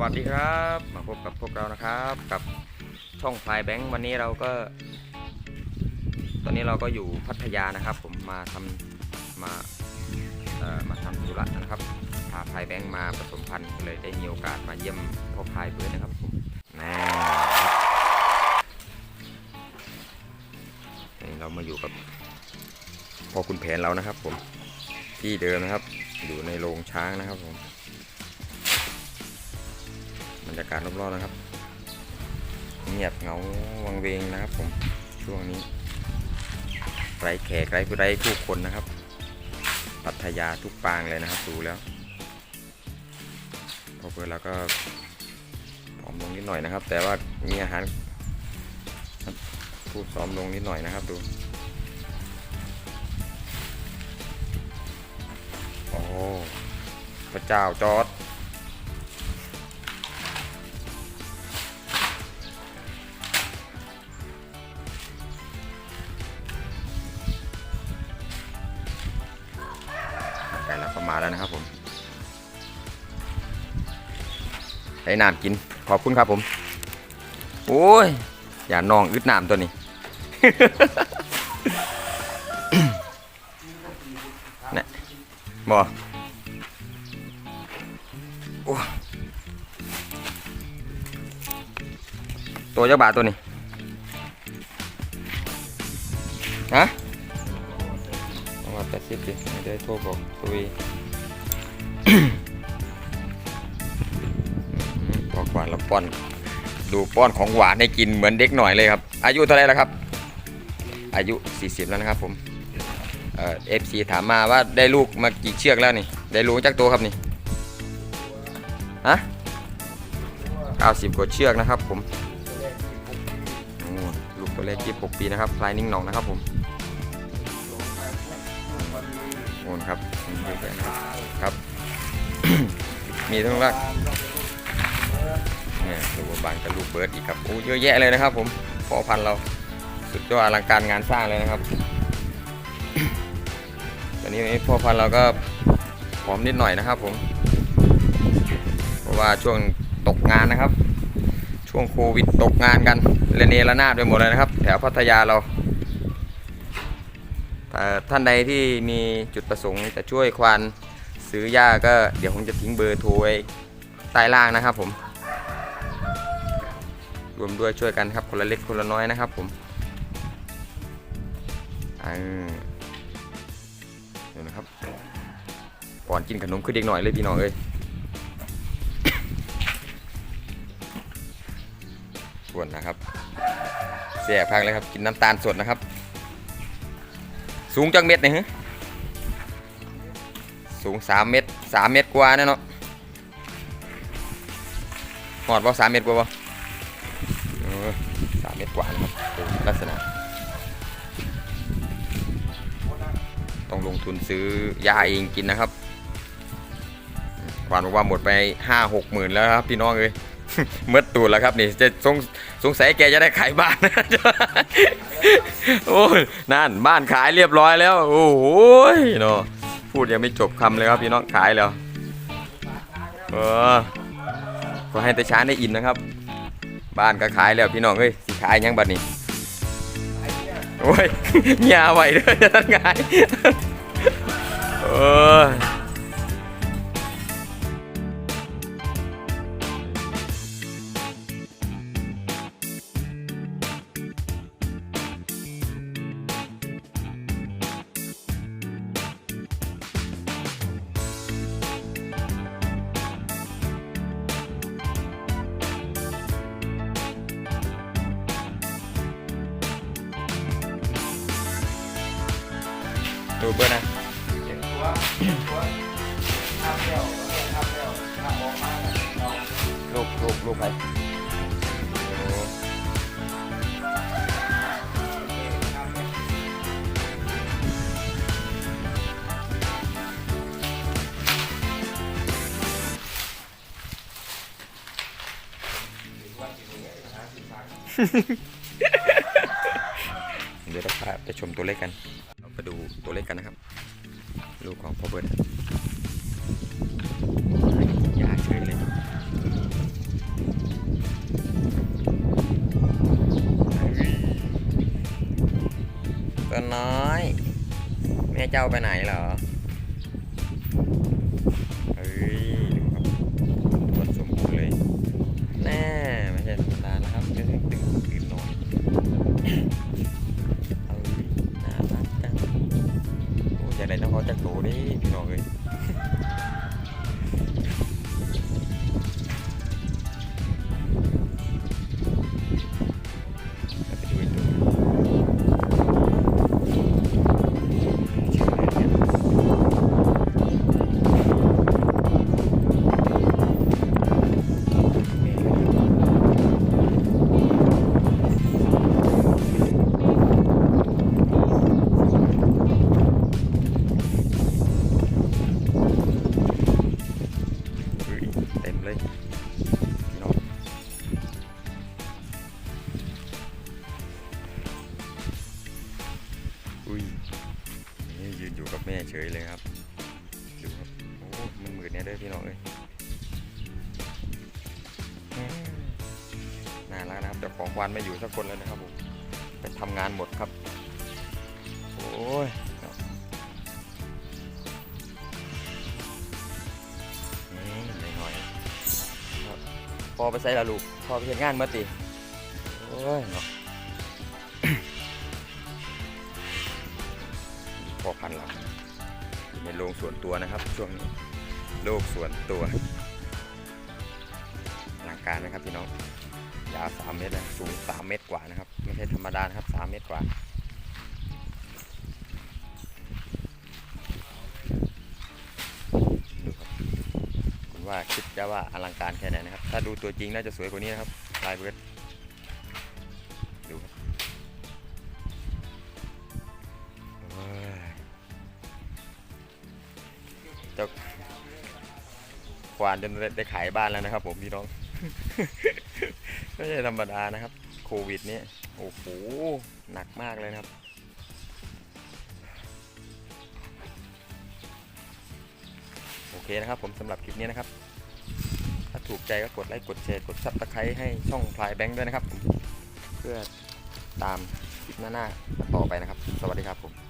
วัสดีครับ มาพบกับพวกเรานะครับ กับช่องพายแบงค์วันนี้เราก็ ตอนนี้เราก็อยู่พัทยานะครับ ผมมาทำมาเอ่อมาทำธุระนะครับพาพายแบงค์มาผสมพันธุ์เลยได้มีโอกาสมาเยี่ยมพ่อพายเบิร์ดนะครับผมแน่นี่เรามาอยู่กับพ่อคุณแผนเรานะครับ ผมที่เดิมนะครับ อยู่ในโรงช้างนะครับผม บรรยากาศรอบๆนะครับ เงียบเหงาวังเวงนะครับผมช่วงนี้ไร้แขกไร้ผู้ใดผู้คนนะครับ ปัทยาทุกปางเลยนะครับดูแล้วพอเปิดแล้วก็ผอมลงนิดหน่อยนะครับ แต่ว่ามีอาหารพูดซ้อมลงนิดหน่อยนะครับดูโอ้พระเจ้าจอร์ด ก่เราก็มาแล้วนะครับผมให้น้ำกินขอบคุณครับผม โอ้ย อย่านองอึดน้ำตัวนี้นี่บอโอ้ตัวเจ้าบาทตัวนี้ ฮะ ต้องมาแปดสิบดิไม่ได้โทรบอกตุยบอกหวานแล้วป้อน ดูป้อนของหวานให้กินเหมือนเด็กหน่อยเลยครับ อายุเท่าไรแล้วครับ อายุ 40 แล้วนะครับผมเอฟซีถามมาว่าได้ลูกมากี่เชือกแล้วนี่ ได้ลูกจากตัวครับนี่ฮะ90 กว่าเชือกนะครับผมลูกตัวเล็ก26ปีนะครับพลายนิ่งหนองนะครับผม โอนครับมีเยอะแยะครับ มีทั้งรักเนี่ยลูกบานกับลูกเบิร์ดอีกครับโอ้เยอะแยะเลยนะครับ ผมพ่อพันธุ์เราสุดยอดอลังการงานสร้างเลยนะครับตอนนี้พ่อพันธุ์เราก็พร้อมนิดหน่อยนะครับ ผม เพราะว่าช่วงตกงานนะครับ ช่วงโควิดตกงานกันเรเนระนาดไปหมดเลยนะครับ แถวพัทยาเรา ท่านใดที่มีจุดประสงค์จะช่วยควานซื้อหญ้าก็เดี๋ยวผมจะทิ้งเบอร์โทรไว้ใต้ล่างนะครับผม รวมด้วยช่วยกันครับคนละเล็กคนละน้อยนะครับผมเดี๋ยวนะครับก่อนกินขนมขึ้นเด็กหน่อยเลยพี่น้องเอ้ยส่วนนะครับเสียพักเลยครับกินน้ำตาลสดนะครับ สูงจังเม็ดนี่ฮะสูงสามเมตรสามเมตรกว่าแน่เนาะหอดบ่สามเมตรกว่าบ่สามเมตรกว่านะครับลักษณะ ต้องลงทุนซื้อยาเองกินนะครับควานบอกว่าหมดไปห้าหกหมื่นแล้วครับพี่น้องเอ้ยเมื่อตูดแล้วครับนี่จะสง สงสัยแกจะได้ขายบ้านโอ้ยนั่นบ้านขายเรียบร้อยแล้ว โอ้โหเนาะพูดยังไม่จบคำเลยครับพี่น้องขายแล้วเออขอให้ต่ช้าได้อินนะครับ บ้านก็ขายแล้วพี่น้องเอ้ยสิขายยังบัดนี้โอ้ยเงียไหวเด้อจะตั้งไงเออ เบอร์นะลูกลูกลูกใครโอ้เดี๋ยวเราพาไปชมตัวเลขกัน ตัวเล็กกันนะครับ ลูกของพ่อเบิร์ดยาเฉยเลยตัวน้อย แม่เจ้าไปไหนเหรอ เลยพี่น้องอุ้ยนี่ยืนอยู่กับแม่เฉยเลยครับดูครับโอ้มันมืดเนี่ยด้อพี่น้องเอ้ยอืมน่ารักนะครับเจ้าของวันไม่อยู่สักคนเลยนะครับผมไปทำงานหมดครับ โอ้ย อไปใส่ละลูกพอไปเห็นงานเมาติโอ้ยเนาะพอพันเราอยู่ในโรงส่วนตัวนะครับ ช่วงนี้โลกส่วนตัวอลังการนะครับพี่น้องยาว3เมตรนะสูง3เมตรกว่านะครับ ไม่ใช่ธรรมดานะครับ3เมตรกว่า ดูครับคุณ ว่าคิดจะว่าอลังการแค่ไหนนะครับ ถ้าดูตัวจริงน่าจะสวยกว่านี้นะครับลายเบิร์ดดูครับเจ้าควานจนได้ขายบ้านแล้วนะครับ ผมพี่น้องไม่ใช่ธรรมดานะครับ โควิดเนี่ยโอ้โหหนักมากเลยนะครับ นะครับผมสำหรับคลิปนี้นะครับ ถ้าถูกใจก็กดไลค์กดแชร์กดซับสไครต์ให้ช่องพลายแบงค์ด้วยนะครับ เพื่อตามคลิปหน้าๆต่อไปนะครับ สวัสดีครับผม